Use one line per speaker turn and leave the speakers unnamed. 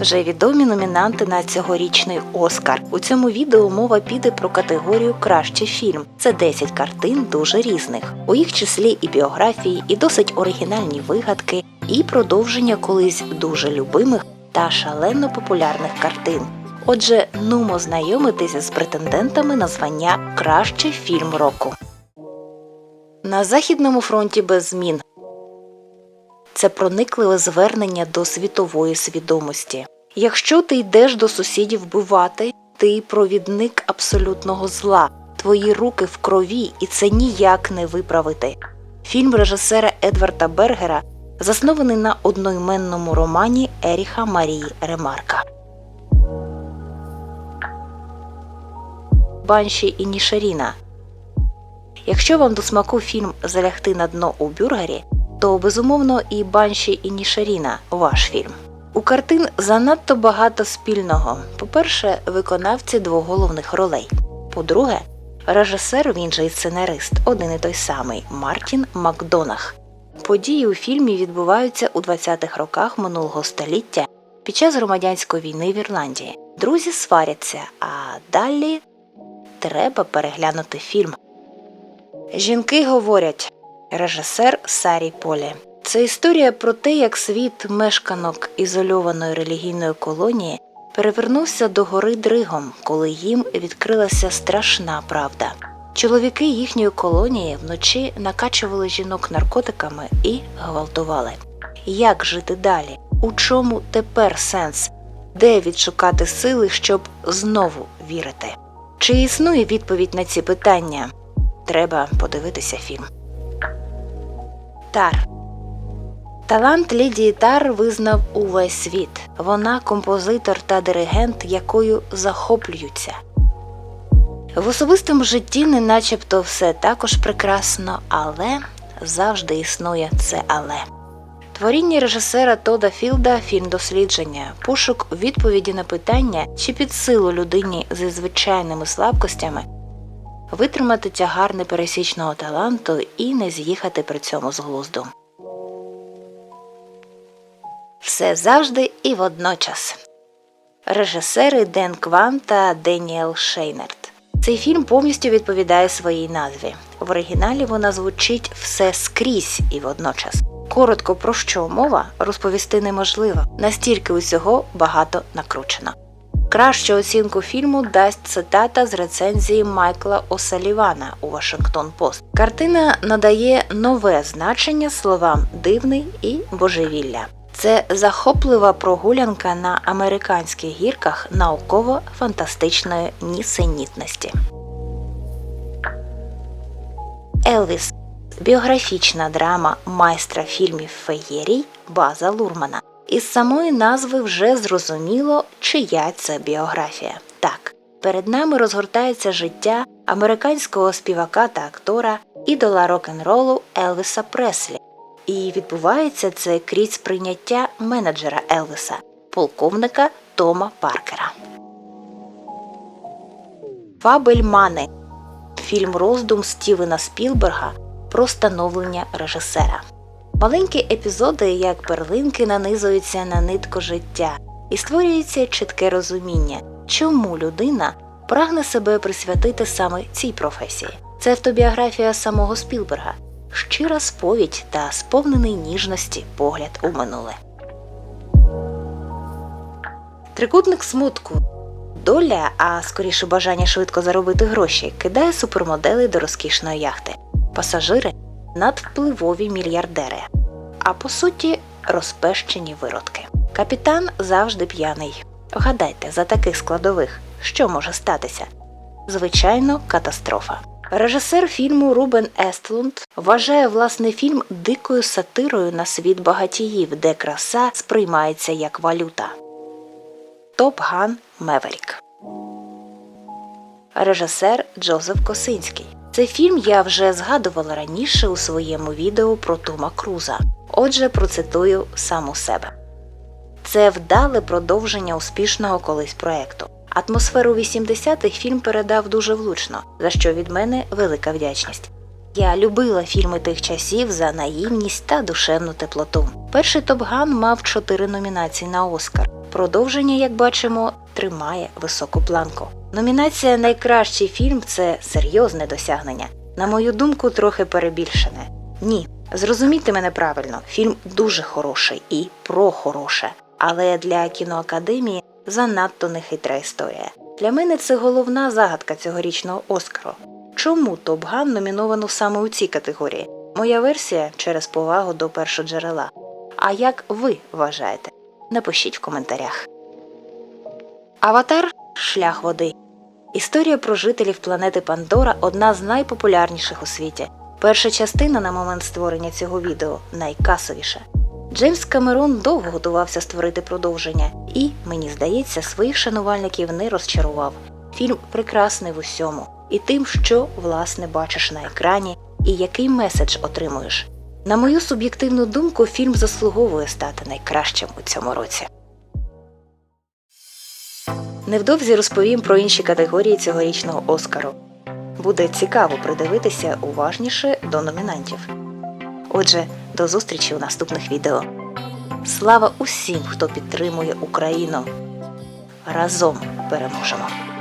Вже відомі номінанти на цьогорічний Оскар. У цьому відео мова піде про категорію Кращий фільм. Це 10 картин дуже різних. У їх числі і біографії, і досить оригінальні вигадки, і продовження колись дуже любимих та шалено популярних картин. Отже, нумо знайомитися з претендентами на звання Кращий фільм року. На західному фронті без змін це проникливе звернення до світової свідомості. Якщо ти йдеш до сусідів вбивати, ти провідник абсолютного зла, твої руки в крові, і це ніяк не виправити. Фільм режисера Едварда Бергера заснований на одноіменному романі Еріха Марії Ремарка. Банші і Нішеріна. Якщо вам до смаку фільм Залягти на дно у бюргері, то безумовно і Банші і Нішаріна ваш фільм. У картин занадто багато спільного. По-перше, виконавці двох головних ролей. По-друге, режисер, він же і сценарист, один і той самий Мартін Макдонах. Події у фільмі відбуваються у 20-х роках минулого століття під час громадянської війни в Ірландії. Друзі сваряться, а далі треба переглянути фільм. Жінки говорять режисер Сарі Полі. Це історія про те, як світ мешканок ізольованої релігійної колонії перевернувся до гори Дригом, коли їм відкрилася страшна правда. Чоловіки їхньої колонії вночі накачували жінок наркотиками і гвалтували. Як жити далі? У чому тепер сенс? Де відшукати сили, щоб знову вірити? Чи існує відповідь на ці питання? Треба подивитися фільм. Тар Талант Лідії Тар визнав увесь світ. Вона композитор та диригент, якою захоплюються. В особистому житті не начебто все також прекрасно, але завжди існує це але. Творіння режисера Тода Філда фільм дослідження, пошук відповіді на питання, чи під силу людині зі звичайними слабкостями витримати тягар непересічного таланту і не з'їхати при цьому з глузду. Все завжди і водночас. Режисери Ден Кван та Деніел Шейнерт. Цей фільм повністю відповідає своїй назві. В оригіналі вона звучить все скрізь і водночас. Коротко про що мова розповісти неможливо, настільки усього багато накручено. Кращу оцінку фільму дасть цитата з рецензії Майкла Осалівана у Вашингтон Пост. Картина надає нове значення словам дивний і божевілля. Це захоплива прогулянка на американських гірках науково-фантастичної нісенітності. Елвіс біографічна драма майстра фільмів феєрій База Лурмана. Із самої назви вже зрозуміло, чия це біографія. Так, перед нами розгортається життя американського співака та актора, ідола рок-н-ролу Елвіса Преслі. І відбувається це крізь прийняття менеджера Елвіса, полковника Тома Паркера. Фабельмани фільм роздум Стівена Спілберга про становлення режисера. Маленькі епізоди, як перлинки, нанизуються на нитку життя, і створюється чітке розуміння, чому людина прагне себе присвятити саме цій професії. Це автобіографія самого Спілберга, щира сповідь та сповнений ніжності погляд у минуле. Трикутник смутку. Доля, а скоріше бажання швидко заробити гроші, кидає супермодели до розкішної яхти. Пасажири надвпливові мільярдери, а по суті розпещені виродки. Капітан завжди п'яний. Вгадайте, за таких складових, що може статися? Звичайно, катастрофа. Режисер фільму Рубен Естлунд вважає власне фільм дикою сатирою на світ багатіїв, де краса сприймається як валюта. Топ Ган Меверік. Режисер Джозеф Косинський. Цей фільм я вже згадувала раніше у своєму відео про Тома Круза. Отже, процитую саму себе. Це вдале продовження успішного колись проекту. Атмосферу 80-х фільм передав дуже влучно, за що від мене велика вдячність. Я любила фільми тих часів за наївність та душевну теплоту. Перший Топ Ган мав чотири номінації на Оскар. Продовження, як бачимо, тримає високу планку. Номінація Найкращий фільм це серйозне досягнення. На мою думку, трохи перебільшене. Ні, зрозумійте мене правильно, фільм дуже хороший і про хороше. Але для кіноакадемії занадто нехитра історія. Для мене це головна загадка цьогорічного Оскару. Чому Топ Ган номіновано саме у цій категорії? Моя версія через повагу до першоджерела. А як ви вважаєте? Напишіть в коментарях. Аватар Шлях води. Історія про жителів планети Пандора одна з найпопулярніших у світі. Перша частина на момент створення цього відео найкасовіша. Джеймс Камерон довго готувався створити продовження, і, мені здається, своїх шанувальників не розчарував. Фільм прекрасний в усьому, і тим, що власне бачиш на екрані, і який меседж отримуєш. На мою суб'єктивну думку, фільм заслуговує стати найкращим у цьому році. Невдовзі розповім про інші категорії цьогорічного Оскару. Буде цікаво придивитися уважніше до номінантів. Отже, до зустрічі у наступних відео. Слава усім, хто підтримує Україну. Разом переможемо!